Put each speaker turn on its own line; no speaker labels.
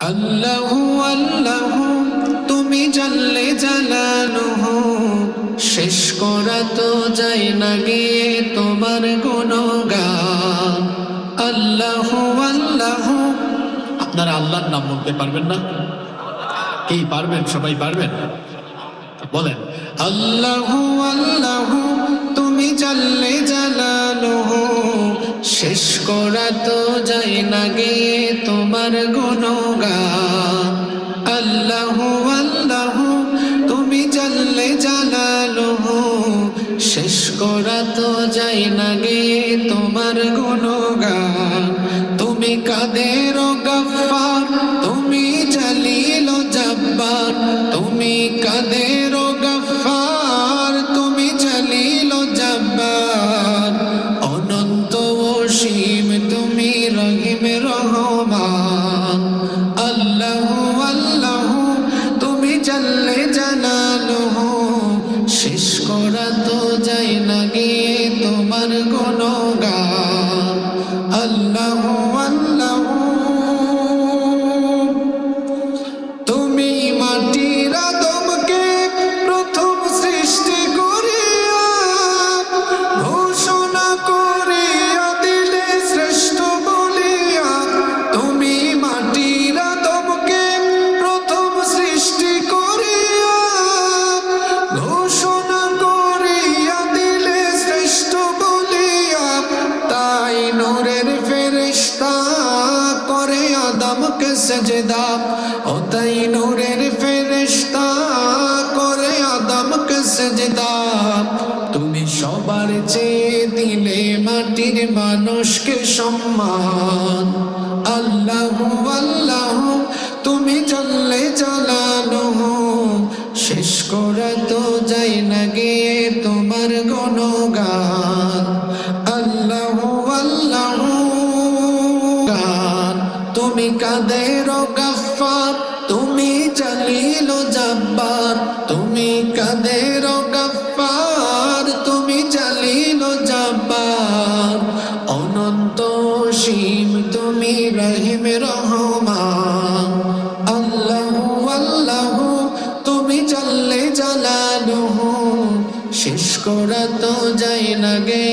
আল্লাহ আল্লাহ, তুমি জানলে জালালুহু শেষ করা তো যায় না গিয়ে তোমার গুণগান। আল্লাহ আল্লাহ। আপনারা আল্লাহর নাম বলতে পারবেন না? কি পারবেন? সবাই পারবেন? বলেন, আল্লাহ আল্লাহ। না গিয়ে তোমার গুণগান। আল্লাহ আল্লাহ, তুমি জানলে জালালুহু। শেষ করা তো না গিয়ে তোমার গুণগান। তুমি কাদের গফার তুমি জালিল জব্বার। তুমি কাদের জানলে জানালো শেষ করা তো যায় না গে তোমার কোনো গা আল্লাহ করে আদমকে সেজদা, ও তাই নূরের ফেরেশতা করে আদমকে সেজদা। তুমি সবার চেয়ে দিলে মাটির মানুষকে সম্মান। আল্লাহ আল্লাহ, তুমি জানলে জানানো শেষ করা তো যাই না গিয়ে তোমার গণগান। তুমি কাদের গাফার তুমি জালিল জব্বার। তুমি কাদের গাফার তুমি জালিল জব্বার। অনন্ত সীম তুমি রহিম রহমান। আল্লাহ আল্লাহ, তুমি জানলে জালালুহু। শেষ করা তো যায় না গে